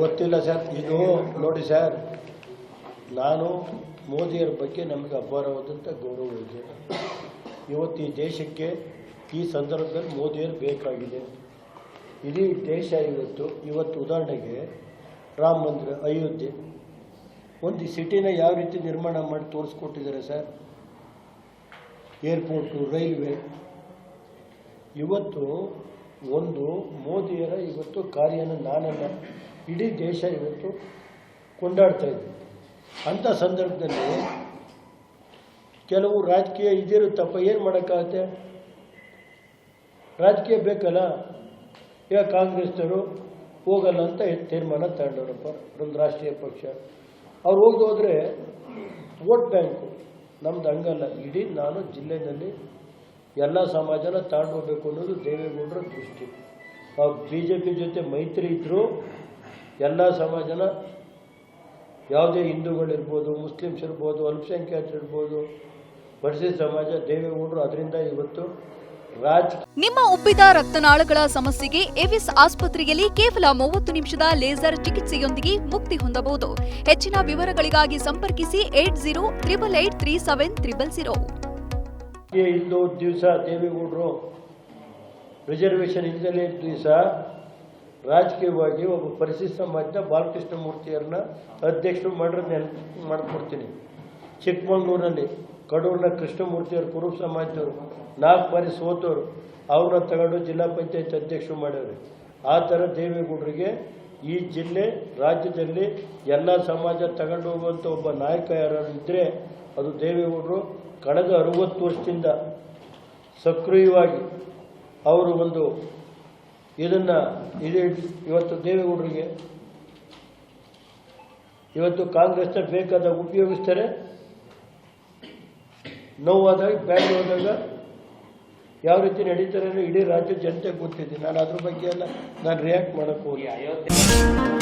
ಗೊತ್ತಿಲ್ಲ ಸರ್. ಇದು ನೋಡಿ ಸರ್, ನಾನು ಮೋದಿಯರ ಬಗ್ಗೆ ನಮಗೆ ಅಪಾರವಾದಂಥ ಗೌರವ ಇದೆ. ಇವತ್ತು ಈ ದೇಶಕ್ಕೆ ಈ ಸಂದರ್ಭದಲ್ಲಿ ಮೋದಿಯರು ಬೇಕಾಗಿದೆ. ಇಡೀ ದೇಶ ಇವತ್ತು ಇವತ್ತು ಉದಾಹರಣೆಗೆ ರಾಮ ಮಂದಿರ, ಅಯೋಧ್ಯೆ. ಒಂದು ಸಿಟಿನ ಯಾವ ರೀತಿ ನಿರ್ಮಾಣ ಮಾಡಿ ತೋರಿಸ್ಕೊಟ್ಟಿದ್ದಾರೆ ಸರ್? Airport, railway. ಇವತ್ತು ಒಂದು ಮೋದಿಯರ ಇವತ್ತು ಕಾರ್ಯನ ನಾನಲ್ಲ. ಇಡೀ ದೇಶ ಇವತ್ತು ಕೊಂಡಾಡ್ತಾ ಇದೆ. ಅಂಥ ಸಂದರ್ಭದಲ್ಲಿ ಕೆಲವು ರಾಜಕೀಯ ಇದಿರುತ್ತಪ್ಪ, ಏನು ಮಾಡೋಕ್ಕಾಗತ್ತೆ? ರಾಜಕೀಯ ಬೇಕಲ್ಲ? ಈಗ ಕಾಂಗ್ರೆಸ್ನವರು ಹೋಗಲ್ಲ ಅಂತ ತೀರ್ಮಾನ ತಗೊಂಡವ್ರಪ್ಪ, ಒಂದು ರಾಷ್ಟ್ರೀಯ ಪಕ್ಷ. ಅವ್ರು ಹೋಗೋದ್ರೆ ವೋಟ್ ಬ್ಯಾಂಕು, ನಮ್ದು ಹಂಗಲ್ಲ. ಇಡೀ ನಾನು ಜಿಲ್ಲೆಯಲ್ಲಿ ಎಲ್ಲ ಸಮಾಜನ ತಗೊಂಡು ಹೋಗ್ಬೇಕು ಅನ್ನೋದು ದೇವೇಗೌಡರ ದೃಷ್ಟಿ. ಅವ್ರು ಬಿ ಜೆ ಪಿ ಜೊತೆ ಮೈತ್ರಿ ಇದ್ದರೂ ಎಲ್ಲ ಸಮಾಜನ ಯಾವುದೇ ಹಿಂದೂಗಳಿರ್ಬೋದು ಮುಸ್ಲಿಮ್ಸ್ ಇರ್ಬೋದು ಅಲ್ಪಸಂಖ್ಯಾತರು ಇರ್ಬೋದು ಪರಿಸ್ಥಿತಿ ಸಮಾಜ ದೇವೇಗೌಡರು ಅದರಿಂದ ಇವತ್ತು ರಾಜ್ ನಿಮ್ಮ ಉಬ್ಬಿದ ರಕ್ತನಾಳಗಳ ಸಮಸ್ಯೆಗೆ ಎವಿಸ್ ಆಸ್ಪತ್ರೆಯಲ್ಲಿ ಕೇವಲ ಮೂವತ್ತು ನಿಮಿಷದ ಲೇಸರ್ ಚಿಕಿತ್ಸೆಯೊಂದಿಗೆ ಮುಕ್ತಿ ಹೊಂದಬಹುದು. ಹೆಚ್ಚಿನ ವಿವರಗಳಿಗಾಗಿ ಸಂಪರ್ಕಿಸಿ eight zero triple eight three seven triple zero. ಇಲ್ಲದ ದಿವಸ ದೇವೇಗೌಡರು ರಿಸರ್ವೇಷನ್ ಇಲ್ಲದಲೇ ದಿವಸ ರಾಜಕೀಯವಾಗಿ ಒಬ್ಬ ಪರಿಶಿಷ್ಟ ಸಮಾಜದ ಬಾಲಕೃಷ್ಣ ಮೂರ್ತಿಯವ್ರನ್ನ ಅಧ್ಯಕ್ಷರು ಮಾಡಿರೋ ನೆನಪು ಮಾಡಿಕೊಡ್ತೀನಿ. ಚಿಕ್ಕಮಂಗ್ಳೂರಿನಲ್ಲಿ ಕಡೂರಿನ ಕೃಷ್ಣಮೂರ್ತಿಯವರು ಕುರುಬ ಸಮಾಜದವರು, ನಾಲ್ಕು ಬಾರಿ ಸೋತವರು, ಅವ್ರನ್ನ ತಗೊಂಡು ಜಿಲ್ಲಾ ಪಂಚಾಯತ್ ಅಧ್ಯಕ್ಷರು ಮಾಡ್ಯವ್ರೆ. ಆ ಥರ ದೇವೇಗೌಡರಿಗೆ ಈ ಜಿಲ್ಲೆ, ರಾಜ್ಯದಲ್ಲಿ ಎಲ್ಲ ಸಮಾಜ ತಗೊಂಡು ಹೋಗುವಂಥ ಒಬ್ಬ ನಾಯಕ ಯಾರು ಇದ್ದರೆ ಅದು ದೇವೇಗೌಡರು. ಕಳೆದ ಅರುವತ್ತು ವರ್ಷದಿಂದ ಸಕ್ರಿಯವಾಗಿ ಅವರು ಒಂದು ಇದನ್ನು ಇದು ಇವತ್ತು ದೇವೇಗೌಡರಿಗೆ ಇವತ್ತು ಕಾಂಗ್ರೆಸ್ನ ಬೇಕಾದಾಗ ಉಪಯೋಗಿಸ್ತಾರೆ. ನೋವಾದಾಗ ಬ್ಯಾಡ್ ಹೋದಾಗ ಯಾವ ರೀತಿ ನಡೀತಾರೆ ಇಡೀ ರಾಜ್ಯದ ಜನತೆ ಗೊತ್ತಿದೆ. ನಾನು ಅದ್ರ ಬಗ್ಗೆ ಎಲ್ಲ ನಾನು ರಿಯಾಕ್ಟ್ ಮಾಡೋಕ್ಕೆ ಹೋಗಿ